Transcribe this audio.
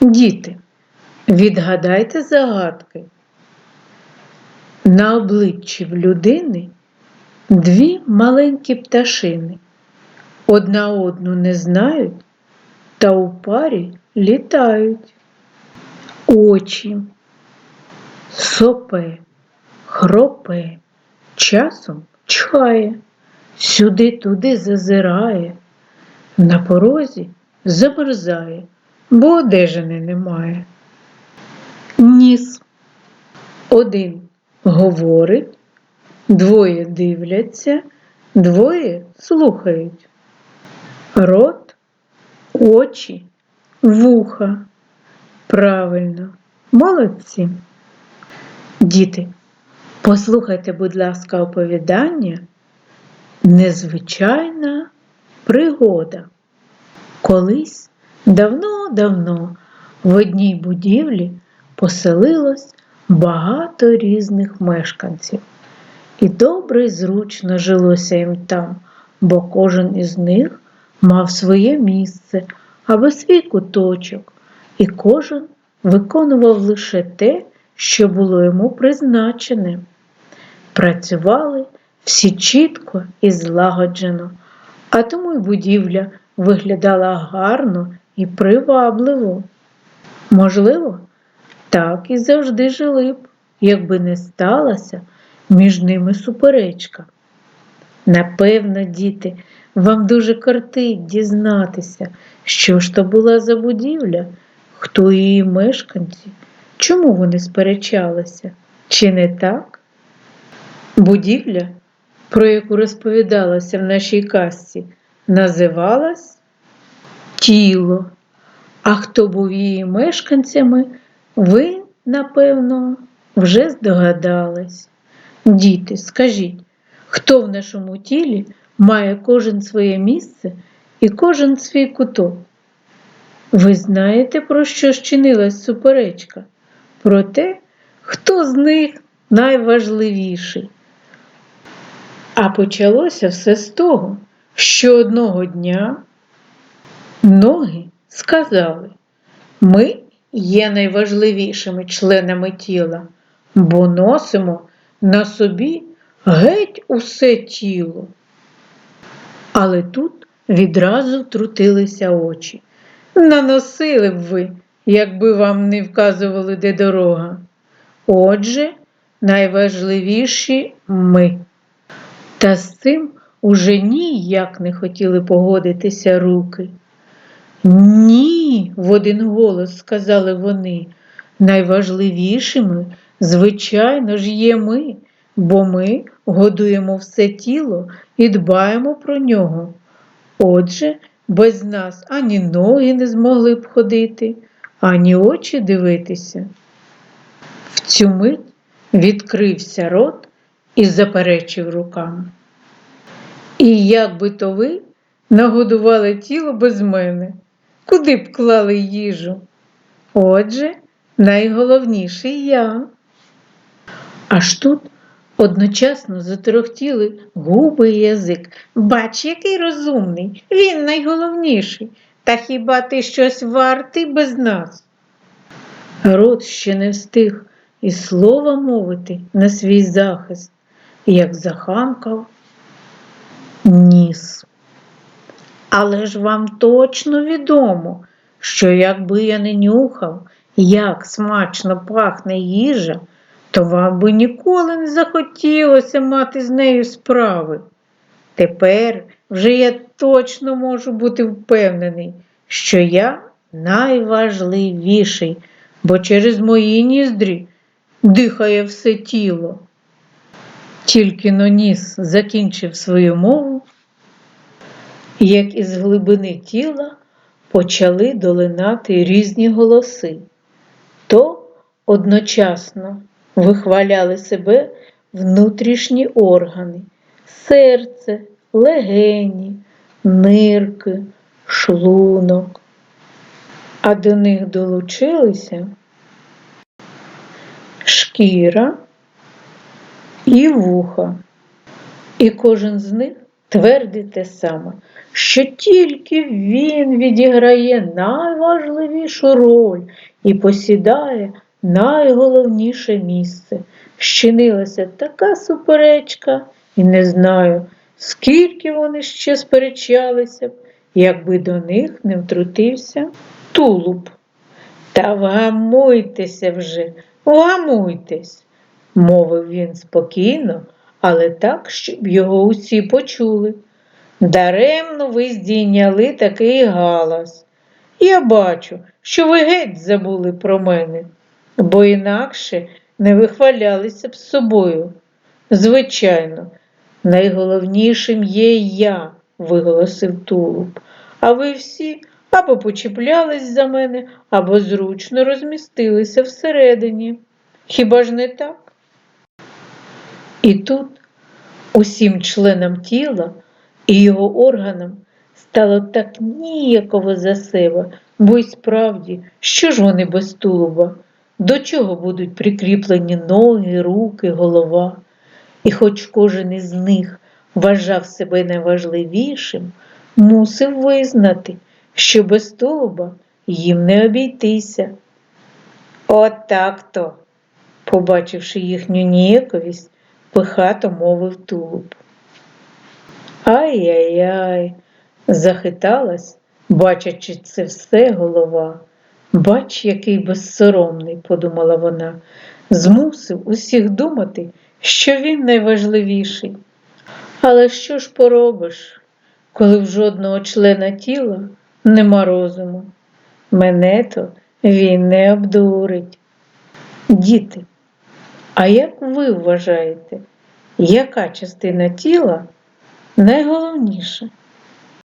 Діти, відгадайте загадки. На обличчі в людини дві маленькі пташини. Одна одну не знають, та у парі літають. Очі, сопе, хропе, часом чхає, сюди-туди зазирає, на порозі замерзає, бо одежини немає. Ніс. Один говорить, двоє дивляться, двоє слухають. Рот, очі, вуха. Правильно, молодці. Діти, послухайте, будь ласка, оповідання Незвичайна пригода. Колись давно-давно в одній будівлі поселилось багато різних мешканців. І добре й зручно жилося їм там, бо кожен із них мав своє місце або свій куточок, і кожен виконував лише те, що було йому призначене. Працювали всі чітко і злагоджено, а тому й будівля виглядала гарно і привабливо. Можливо, так і завжди жили б, якби не сталася між ними суперечка. Напевно, діти, вам дуже кортить дізнатися, що ж то була за будівля, хто її мешканці, чому вони сперечалися, чи не так? Будівля, про яку розповідалося в нашій казці, називалась тіло. А хто був її мешканцями, ви, напевно, вже здогадались. Діти, скажіть, хто в нашому тілі має кожен своє місце і кожен свій куток? Ви знаєте, про що щинилась суперечка? Про те, хто з них найважливіший. А почалося все з того, що одного дня ноги сказали, ми є найважливішими членами тіла, бо носимо на собі геть усе тіло. Але тут відразу втрутилися очі. Наносили б ви, якби вам не вказували, де дорога. Отже, найважливіші ми. Та з цим уже ніяк не хотіли погодитися руки. Ні, в один голос сказали вони. Найважливішими, звичайно ж, є ми, бо ми годуємо все тіло і дбаємо про нього. Отже, без нас ані ноги не змогли б ходити, ані очі дивитися. В цю мить відкрився рот і заперечив руками. І як би то ви нагодували тіло без мене, куди б клали їжу? Отже, найголовніший я. Аж тут одночасно заторохтіли губи і язик. Бач, який розумний, він найголовніший. Та хіба ти щось вартий без нас? Рот ще не встиг і слова мовити на свій захист, як захамкав ніс. Але ж вам точно відомо, що якби я не нюхав, як смачно пахне їжа, то вам би ніколи не захотілося мати з нею справи. Тепер вже я точно можу бути впевнений, що я найважливіший, бо через мої ніздрі дихає все тіло. Тільки но ніс закінчив свою мову, як із глибини тіла почали долинати різні голоси, то одночасно вихваляли себе внутрішні органи, серце, легені, нирки, шлунок. А до них долучилися шкіра і вуха. І кожен з них твердить те саме, що тільки він відіграє найважливішу роль і посідає найголовніше місце. Щинилася така суперечка, і не знаю, скільки вони ще сперечалися б, якби до них не втрутився тулуб. Та вгамуйтеся вже, вгамуйтесь, мовив він спокійно, але так, щоб його усі почули. Даремно ви здійняли такий галас. Я бачу, що ви геть забули про мене, бо інакше не вихвалялися б з собою. Звичайно, найголовнішим є я, виголосив тулуб, а ви всі або почіплялись за мене, або зручно розмістилися всередині. Хіба ж не так? І тут усім членам тіла і його органам стало так ніяково за себе, бо й справді, що ж вони без тулуба? До чого будуть прикріплені ноги, руки, голова? І хоч кожен із них вважав себе найважливішим, мусив визнати, що без тулуба їм не обійтися. От так-то, побачивши їхню ніяковість, пихато мовив тулуб. Ай-яй-яй, захиталась, бачачи це все голова. Бач, який безсоромний, подумала вона, змусив усіх думати, що він найважливіший. Але що ж поробиш, коли в жодного члена тіла нема розуму? Мене то він не обдурить. Діти, а як ви вважаєте, яка частина тіла найголовніша?